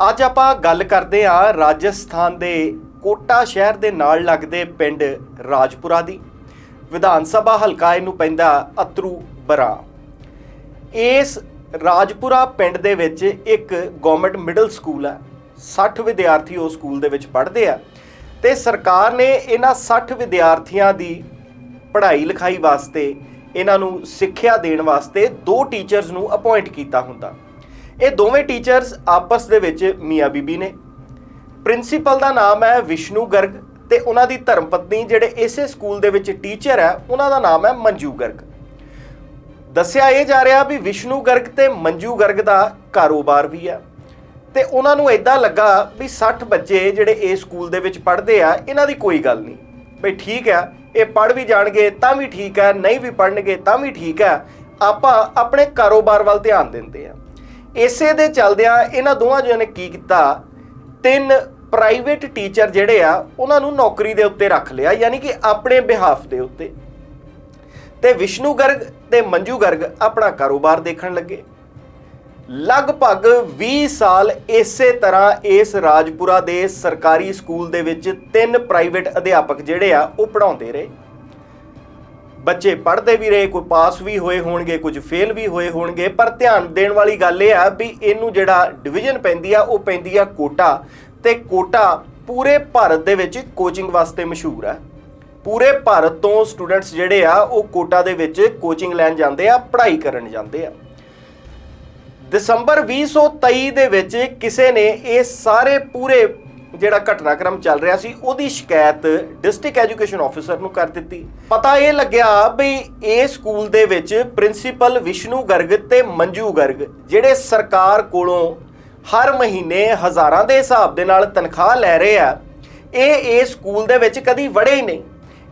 ਅੱਜ ਆਪਾਂ ਗੱਲ ਕਰਦੇ ਹਾਂ ਰਾਜਸਥਾਨ ਦੇ ਕੋਟਾ ਸ਼ਹਿਰ ਦੇ ਨਾਲ ਲੱਗਦੇ ਪਿੰਡ ਰਾਜਪੁਰਾ ਦੀ। ਵਿਧਾਨ ਸਭਾ ਹਲਕਾ ਇਹਨੂੰ ਪੈਂਦਾ ਅਤਰੂ ਬਰਾ। ਇਸ ਰਾਜਪੁਰਾ ਪਿੰਡ ਦੇ ਵਿੱਚ ਇੱਕ ਗਵਰਨਮੈਂਟ ਮਿਡਲ ਸਕੂਲ ਹੈ 60 ਵਿਦਿਆਰਥੀ ਉਸ ਸਕੂਲ ਦੇ ਵਿੱਚ ਪੜ੍ਹਦੇ ਆ ਤੇ ਸਰਕਾਰ ਨੇ ਇਹਨਾਂ 60 ਵਿਦਿਆਰਥੀਆਂ ਦੀ ਪੜ੍ਹਾਈ ਲਿਖਾਈ ਵਾਸਤੇ ਇਹਨਾਂ ਨੂੰ ਸਿੱਖਿਆ ਦੇਣ ਵਾਸਤੇ ਦੋ ਟੀਚਰਸ ਨੂੰ ਅਪਾਇੰਟ ਕੀਤਾ ਹੁੰਦਾ। ਇਹ ਦੋਵੇਂ ਟੀਚਰਸ ਆਪਸ ਦੇ ਵਿੱਚ ਮੀਆਂ ਬੀਬੀ ਨੇ। ਪ੍ਰਿੰਸੀਪਲ ਦਾ ਨਾਮ ਹੈ ਵਿਸ਼ਨੂੰ ਗਰਗ ਤੇ ਉਹਨਾਂ ਦੀ ਧਰਮ ਪਤਨੀ ਜਿਹੜੇ ਇਸੇ ਸਕੂਲ ਦੇ ਵਿੱਚ ਟੀਚਰ ਹੈ, ਉਹਨਾਂ ਦਾ ਨਾਮ ਹੈ ਮੰਜੂ ਗਰਗ। ਦੱਸਿਆ ਇਹ ਜਾ ਰਿਹਾ ਵੀ ਵਿਸ਼ਨੂੰ ਗਰਗ ਤੇ ਮੰਜੂ ਗਰਗ ਦਾ ਕਾਰੋਬਾਰ ਵੀ ਹੈ। ਤੇ ਉਹਨਾਂ ਨੂੰ ਇਦਾਂ ਲੱਗਾ ਵੀ 60 ਬੱਚੇ ਜਿਹੜੇ ਇਸ ਸਕੂਲ ਦੇ ਵਿੱਚ ਪੜ੍ਹਦੇ ਆ, ਇਹਨਾਂ ਦੀ ਕੋਈ ਗੱਲ ਨਹੀਂ। ਬਈ ਠੀਕ ਆ, ਇਹ ਪੜ੍ਹ ਵੀ ਜਾਣਗੇ ਤਾਂ ਵੀ ਠੀਕ ਹੈ, ਨਹੀਂ ਵੀ ਪੜ੍ਹਨਗੇ ਤਾਂ ਵੀ ਠੀਕ ਹੈ। ਆਪਾਂ ਆਪਣੇ ਕਾਰੋਬਾਰ ਵੱਲ ਧਿਆਨ ਦਿੰਦੇ ਆ। ਇਸੇ ਦੇ ਚੱਲਦਿਆਂ ਇਹਨਾਂ ਦੋਵਾਂ ਜਣਿਆਂ ਨੇ ਕੀ ਕੀਤਾ? ਤਿੰਨ ਪ੍ਰਾਈਵੇਟ ਟੀਚਰ ਜਿਹੜੇ ਆ, ਉਹਨਾਂ ਨੂੰ ਨੌਕਰੀ ਦੇ ਉੱਤੇ ਰੱਖ ਲਿਆ, ਯਾਨੀ ਕਿ ਆਪਣੇ ਬਿਹਾਫ ਦੇ ਉੱਤੇ। ਤੇ ਵਿਸ਼ਨੂੰ ਗਰਗ ਤੇ ਮੰਜੂ ਗਰਗ ਆਪਣਾ ਕਾਰੋਬਾਰ ਦੇਖਣ ਲੱਗੇ। ਲਗਭਗ 20 ਸਾਲ ਇਸੇ ਤਰ੍ਹਾਂ ਇਸ ਰਾਜਪੁਰਾ ਦੇ ਸਰਕਾਰੀ ਸਕੂਲ ਦੇ ਵਿੱਚ ਤਿੰਨ ਪ੍ਰਾਈਵੇਟ ਅਧਿਆਪਕ ਜਿਹੜੇ ਆ, ਉਹ ਪੜਾਉਂਦੇ ਰਹੇ। ਬੱਚੇ ਪੜ੍ਹਦੇ ਵੀ ਰਹੇ, ਕੋਈ ਪਾਸ ਵੀ ਹੋਏ ਹੋਣਗੇ, ਕੁਝ ਫੇਲ ਵੀ ਹੋਏ ਹੋਣਗੇ, ਪਰ ਧਿਆਨ ਦੇਣ ਵਾਲੀ ਗੱਲ ਇਹ ਆ ਵੀ ਇਹਨੂੰ ਜਿਹੜਾ ਡਿਵੀਜ਼ਨ ਪੈਂਦੀ ਆ, ਉਹ ਪੈਂਦੀ ਆ ਕੋਟਾ। ਤੇ ਕੋਟਾ ਪੂਰੇ ਭਾਰਤ ਦੇ ਵਿੱਚ ਕੋਚਿੰਗ ਵਾਸਤੇ ਮਸ਼ਹੂਰ ਹੈ ਪੂਰੇ ਭਾਰਤ ਤੋਂ ਸਟੂਡੈਂਟਸ ਜਿਹੜੇ ਆ, ਉਹ ਕੋਟਾ ਦੇ ਵਿੱਚ ਕੋਚਿੰਗ ਲੈਣ ਜਾਂਦੇ ਆ, ਪੜ੍ਹਾਈ ਕਰਨ ਜਾਂਦੇ ਆ। ਦਸੰਬਰ 2023 ਦੇ ਵਿੱਚ ਕਿਸੇ ਨੇ ਇਹ ਸਾਰੇ ਪੂਰੇ ਜਿਹੜਾ ਘਟਨਾਕ੍ਰਮ ਚੱਲ ਰਿਹਾ ਸੀ, ਉਹਦੀ ਸ਼ਿਕਾਇਤ ਡਿਸਟ੍ਰਿਕਟ ਐਜੂਕੇਸ਼ਨ ਆਫੀਸਰ ਨੂੰ ਕਰ ਦਿੱਤੀ। ਪਤਾ ਇਹ ਲੱਗਿਆ ਵੀ ਇਹ ਸਕੂਲ ਦੇ ਵਿੱਚ ਪ੍ਰਿੰਸੀਪਲ ਵਿਸ਼ਨੂੰ ਗਰਗ ਤੇ ਮੰਜੂ ਗਰਗ, ਜਿਹੜੇ ਸਰਕਾਰ ਕੋਲੋਂ ਹਰ ਮਹੀਨੇ ਹਜ਼ਾਰਾਂ ਦੇ ਹਿਸਾਬ ਦੇ ਨਾਲ ਤਨਖਾਹ ਲੈ ਰਹੇ ਆ, ਇਹ ਇਸ ਸਕੂਲ ਦੇ ਵਿੱਚ ਕਦੀ ਵੜੇ ਹੀ ਨਹੀਂ।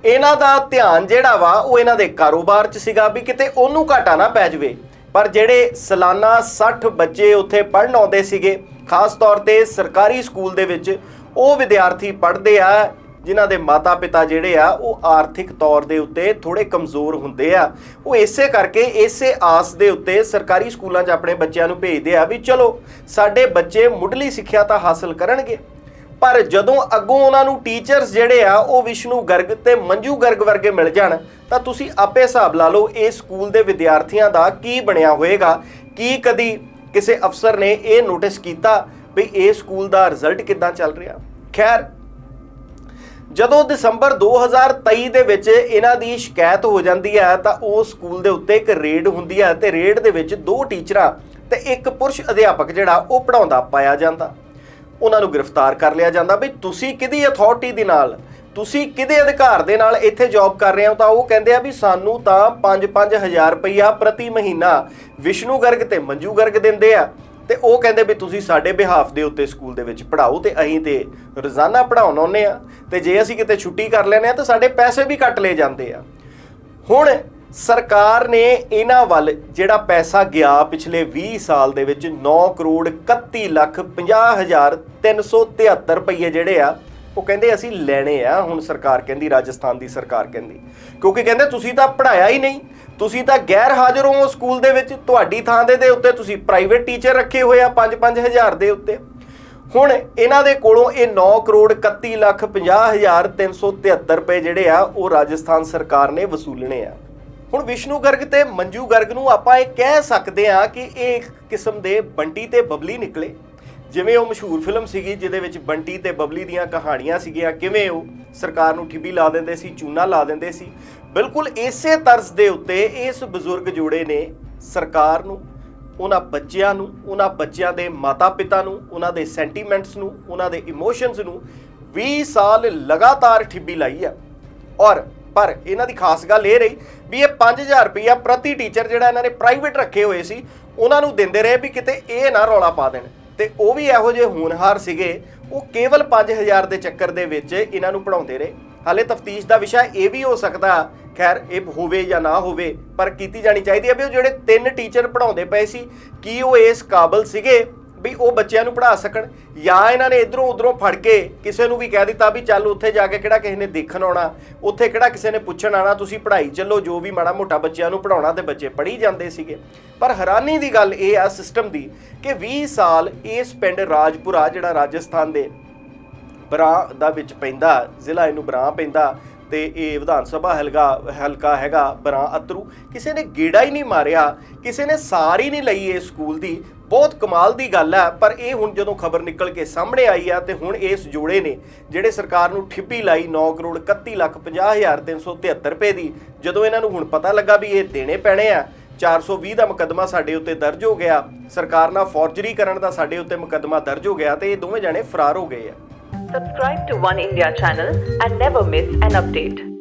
ਇਹਨਾਂ ਦਾ ਧਿਆਨ ਜਿਹੜਾ ਵਾ, ਉਹ ਇਹਨਾਂ ਦੇ ਕਾਰੋਬਾਰ 'ਚ ਸੀਗਾ ਵੀ ਕਿਤੇ ਉਹਨੂੰ ਘਾਟਾ ਨਾ ਪੈ ਜਾਵੇ। ਪਰ ਜਿਹੜੇ ਸਾਲਾਨਾ 60 ਬੱਚੇ ਉੱਥੇ ਪੜਨ ਆਉਂਦੇ ਸੀਗੇ, ਖਾਸ ਤੌਰ ਤੇ ਸਰਕਾਰੀ ਸਕੂਲ ਦੇ ਵਿੱਚ ਉਹ ਵਿਦਿਆਰਥੀ ਪੜ੍ਹਦੇ ਆ, ਜਿਨ੍ਹਾਂ ਦੇ ਮਾਤਾ-ਪਿਤਾ ਜਿਹੜੇ ਆ, ਉਹ ਆਰਥਿਕ ਤੌਰ ਦੇ ਉੱਤੇ ਥੋੜੇ ਕਮਜ਼ੋਰ ਹੁੰਦੇ ਆ। ਉਹ ਇਸੇ ਕਰਕੇ ਇਸੇ ਆਸ ਦੇ ਉੱਤੇ ਸਰਕਾਰੀ ਸਕੂਲਾਂ 'ਚ ਆਪਣੇ ਬੱਚਿਆਂ ਨੂੰ ਭੇਜਦੇ ਆ ਵੀ ਚਲੋ, ਸਾਡੇ ਬੱਚੇ ਮੁੱਢਲੀ ਸਿੱਖਿਆ ਤਾਂ ਹਾਸਲ ਕਰਨਗੇ। ਪਰ ਜਦੋਂ ਅੱਗੋਂ ਉਹਨਾਂ ਨੂੰ ਟੀਚਰਸ ਜਿਹੜੇ ਆ, ਉਹ ਵਿਸ਼ਨੂੰ ਗਰਗ ਤੇ ਮੰਜੂ ਗਰਗ ਵਰਗੇ ਮਿਲ ਜਾਣ, ਤਾਂ ਤੁਸੀਂ ਆਪੇ ਹਿਸਾਬ ਲਾ ਲਓ ਇਹ ਸਕੂਲ ਦੇ ਵਿਦਿਆਰਥੀਆਂ ਦਾ ਕੀ ਬਣਿਆ ਹੋਏਗਾ। ਕੀ ਕਦੀ ਕਿਸੇ ਅਫਸਰ ਨੇ ਇਹ ਨੋਟਿਸ ਕੀਤਾ ਵੀ ਇਹ ਸਕੂਲ ਦਾ ਰਿਜ਼ਲਟ ਕਿੱਦਾਂ ਚੱਲ ਰਿਹਾ? ਖੈਰ, ਜਦੋਂ ਦਸੰਬਰ 2023 ਦੇ ਵਿੱਚ ਇਹਨਾਂ ਦੀ ਸ਼ਿਕਾਇਤ ਹੋ ਜਾਂਦੀ ਹੈ, ਤਾਂ ਉਹ ਸਕੂਲ ਦੇ ਉੱਤੇ ਇੱਕ ਰੇਡ ਹੁੰਦੀ ਹੈ ਤੇ ਰੇਡ ਦੇ ਵਿੱਚ ਦੋ ਟੀਚਰਾਂ ਤੇ ਇੱਕ ਪੁਰਸ਼ ਅਧਿਆਪਕ ਜਿਹੜਾ, ਉਹ ਪੜਾਉਂਦਾ ਪਾਇਆ ਜਾਂਦਾ। ਉਹਨਾਂ ਨੂੰ ਗ੍ਰਿਫਤਾਰ ਕਰ ਲਿਆ ਜਾਂਦਾ ਵੀ ਤੁਸੀਂ ਕਿਹਦੀ ਅਥਾਰਟੀ ਦੇ ਨਾਲ, ਤੁਸੀਂ ਕਿਹਦੇ ਅਧਿਕਾਰ ਦੇ ਨਾਲ ਇੱਥੇ ਜੌਬ ਕਰ ਰਹੇ ਹੋ? ਤਾਂ ਉਹ ਕਹਿੰਦੇ ਆ ਵੀ ਸਾਨੂੰ ਤਾਂ 5-5000 ਰੁਪਈਆ ਪ੍ਰਤੀ ਮਹੀਨਾ ਵਿਸ਼ਨੂੰ ਗਰਗ ਤੇ ਮੰਜੂ ਗਰਗ ਦਿੰਦੇ ਆ। ਤੇ ਉਹ ਕਹਿੰਦੇ ਵੀ ਤੁਸੀਂ ਸਾਡੇ ਬਿਹਾਫ ਦੇ ਉੱਤੇ ਸਕੂਲ ਦੇ ਵਿੱਚ ਪੜਾਓ ਤੇ ਅਸੀਂ ਤੇ ਰੋਜ਼ਾਨਾ ਪੜਾਉਣ ਆਉਂਦੇ ਆ ਤੇ ਜੇ ਅਸੀਂ ਕਿਤੇ ਛੁੱਟੀ ਕਰ ਲੈਨੇ ਆ ਤਾਂ ਸਾਡੇ ਪੈਸੇ ਵੀ ਕੱਟ ਲਏ ਜਾਂਦੇ ਆ। ਹੁਣ ਸਰਕਾਰ ਨੇ ਇਹਨਾਂ ਵੱਲ ਜਿਹੜਾ ਪੈਸਾ ਗਿਆ ਪਿਛਲੇ 20 ਸਾਲ ਦੇ ਵਿੱਚ 9 ਕਰੋੜ 31 ਲੱਖ 50 ਹਜ਼ਾਰ 373 ਰੁਪਏ ਜਿਹੜੇ ਆ ਉਹ ਕਹਿੰਦੇ ਅਸੀਂ ਲੈਣੇ ਆ, ਹੁਣ ਸਰਕਾਰ ਕਹਿੰਦੀ, ਰਾਜਸਥਾਨ ਦੀ ਸਰਕਾਰ ਕਹਿੰਦੀ। ਕਿਉਂਕਿ ਕਹਿੰਦੇ ਤੁਸੀਂ ਤਾਂ ਪੜਾਇਆ ਹੀ ਨਹੀਂ। ਤੁਸੀਂ ਤਾਂ ਗੈਰ ਹਾਜ਼ਰ ਹੋ ਸਕੂਲ ਦੇ ਵਿੱਚ, ਤੁਹਾਡੀ ਥਾਂ ਦੇ ਦੇ ਉੱਤੇ ਤੁਸੀਂ ਪ੍ਰਾਈਵੇਟ ਟੀਚਰ ਰੱਖੇ ਹੋਏ ਆ 5-5 ਹਜ਼ਾਰ ਦੇ ਉੱਤੇ। ਹੁਣ ਇਹਨਾਂ ਦੇ ਕੋਲੋਂ ਇਹ 9 ਕਰੋੜ 31 ਲੱਖ 50 ਹਜ਼ਾਰ 373 ਰੁਪਏ ਜਿਹੜੇ ਆ, ਉਹ ਰਾਜਸਥਾਨ ਸਰਕਾਰ ਨੇ ਵਸੂਲਣੇ ਆ। ਹੁਣ ਵਿਸ਼ਨੂੰ ਗਰਗ ਤੇ ਮੰਜੂ ਗਰਗ ਨੂੰ ਆਪਾਂ ਇਹ ਕਹਿ ਸਕਦੇ ਆ ਕਿ ਇਹ ਇੱਕ ਕਿਸਮ ਦੇ ਬੰਟੀ ਤੇ ਬਬਲੀ ਨਿਕਲੇ। ਜਿਵੇਂ ਉਹ ਮਸ਼ਹੂਰ ਫਿਲਮ ਸੀਗੀ, ਜਿਹਦੇ ਵਿੱਚ ਬੰਟੀ ਤੇ ਬਬਲੀ ਦੀਆਂ ਕਹਾਣੀਆਂ ਸੀਗੀਆਂ, ਕਿਵੇਂ ਉਹ ਸਰਕਾਰ ਨੂੰ ਠਿੱਬੀ ਲਾ ਦਿੰਦੇ ਸੀ, ਚੂਨਾ ਲਾ ਦਿੰਦੇ ਸੀ। ਬਿਲਕੁਲ ਇਸੇ ਤਰਜ਼ ਦੇ ਉੱਤੇ ਇਸ ਬਜ਼ੁਰਗ ਜੋੜੇ ਨੇ ਸਰਕਾਰ ਨੂੰ, ਉਹਨਾਂ ਬੱਚਿਆਂ ਨੂੰ, ਉਹਨਾਂ ਬੱਚਿਆਂ ਦੇ ਮਾਤਾ-ਪਿਤਾ ਨੂੰ, ਉਹਨਾਂ ਦੇ ਸੈਂਟੀਮੈਂਟਸ ਨੂੰ, ਉਹਨਾਂ ਦੇ ਇਮੋਸ਼ਨਸ ਨੂੰ 20 ਸਾਲ ਲਗਾਤਾਰ ਠਿੱਬੀ ਲਾਈ ਆ। ਔਰ, ਪਰ ਇਹਨਾਂ ਦੀ ਖਾਸ ਗੱਲ ਇਹ ਰਹੀ ਵੀ ਇਹ 5000 ਰੁਪਇਆ ਪ੍ਰਤੀ ਟੀਚਰ ਜਿਹੜਾ ਇਹਨਾਂ ਨੇ ਪ੍ਰਾਈਵੇਟ ਰੱਖੇ ਹੋਏ ਸੀ, ਉਹਨਾਂ ਨੂੰ ਦਿੰਦੇ ਰਹੇ ਵੀ ਕਿਤੇ ਇਹ ਨਾ ਰੌਲਾ ਪਾ ਦੇਣ। ਤੇ ਉਹ ਵੀ ਇਹੋ ਜਿਹੇ ਹੋਣਹਾਰ ਸੀਗੇ। ਉਹ ਕੇਵਲ 5000 ਦੇ ਚੱਕਰ ਦੇ ਵਿੱਚ ਇਹਨਾਂ ਨੂੰ ਪੜਾਉਂਦੇ ਰਹੇ। ਹਾਲੇ ਤਫਤੀਸ਼ ਦਾ ਵਿਸ਼ਾ ਇਹ ਵੀ ਹੋ ਸਕਦਾ, ਖੈਰ, ਇਹ ਹੋਵੇ ਜਾਂ ਨਾ ਹੋਵੇ, ਪਰ ਕੀਤੀ ਜਾਣੀ ਚਾਹੀਦੀ ਹੈ ਵੀ ਉਹ ਜਿਹੜੇ ਤਿੰਨ ਟੀਚਰ ਪੜਾਉਂਦੇ ਪਏ ਸੀ, ਕੀ ਉਹ ਇਸ ਕਾਬਲ ਸੀਗੇ? ਵੀ ਉਹ ਬੱਚਿਆਂ ਨੂੰ ਪੜ੍ਹਾ ਸਕਣ ਜਾਂ ਇਹਨਾਂ ਨੇ ਇਧਰੋਂ ਉਧਰੋਂ ਫੜ ਕੇ ਕਿਸੇ ਨੂੰ ਵੀ ਕਹਿ ਦਿੱਤਾ ਵੀ ਚੱਲ ਉੱਥੇ ਜਾ ਕੇ ਕਿਹੜਾ ਕਿਸੇ ਨੇ ਦੇਖਣ ਆਉਣਾ, ਉੱਥੇ ਕਿਹੜਾ ਕਿਸੇ ਨੇ ਪੁੱਛਣ ਆਣਾ ਤੁਸੀਂ ਪੜ੍ਹਾਈ ਚੱਲੋ, ਜੋ ਵੀ ਮਾੜਾ ਮੋਟਾ ਬੱਚਿਆਂ ਨੂੰ ਪੜਾਉਣਾ ਤੇ ਬੱਚੇ ਪੜ੍ਹੀ ਜਾਂਦੇ ਸੀਗੇ। ਪਰ ਹੈਰਾਨੀ ਦੀ ਗੱਲ ਇਹ ਆ ਸਿਸਟਮ ਦੀ ਕਿ 20 ਸਾਲ ਇਸ ਪਿੰਡ ਰਾਜਪੁਰਾ, ਜਿਹੜਾ ਰਾਜਸਥਾਨ ਦੇ ਬਰਾ ਦਾ ਵਿੱਚ ਪੈਂਦਾ, ਜ਼ਿਲ੍ਹਾ ਇਹਨੂੰ ਬਰਾ ਪੈਂਦਾ ਤੇ ਇਹ ਵਿਧਾਨ ਸਭਾ ਹਲਕਾ ਹਲਕਾ ਹੈਗਾ ਬਰਾਂ ਅਤਰੂ, ਕਿਸੇ ਨੇ ਗੇੜਾ ਹੀ ਨਹੀਂ ਮਾਰਿਆ, ਕਿਸੇ ਨੇ ਸਾਰ ਹੀ ਨਹੀਂ ਲਈ ਇਸ ਸਕੂਲ ਦੀ ਬਹੁਤ ਕਮਾਲ ਦੀ ਗੱਲ ਹੈ ਪਰ ਇਹ ਹੁਣ ਜਦੋਂ ਖਬਰ ਨਿਕਲ ਕੇ ਸਾਹਮਣੇ ਆਈ ਆ ਤੇ ਹੁਣ ਇਸ ਜੋੜੇ ਨੇ, ਜਿਹੜੇ ਸਰਕਾਰ ਨੂੰ ਠਿੱਪੀ ਲਾਈ 9 ਕਰੋੜ 31 ਲੱਖ 50 ਹਜ਼ਾਰ 373 ਰੁਪਏ ਦੀ, ਜਦੋਂ ਇਹਨਾਂ ਨੂੰ ਹੁਣ ਪਤਾ ਲੱਗਾ ਵੀ ਇਹ ਦੇਣੇ ਪੈਣੇ ਆ 420 ਦਾ ਮੁਕੱਦਮਾ ਸਾਡੇ ਉੱਤੇ ਦਰਜ ਹੋ ਗਿਆ, ਸਰਕਾਰ ਨਾਲ ਫੋਰਜਰੀ ਕਰਨ ਦਾ ਸਾਡੇ ਉੱਤੇ ਮੁਕੱਦਮਾ ਦਰਜ ਹੋ ਗਿਆ ਤੇ ਇਹ ਦੋਵੇਂ ਜਾਣੇ ਫਰਾਰ ਹੋ ਗਏ ਆ Subscribe to One India channel and never miss an update.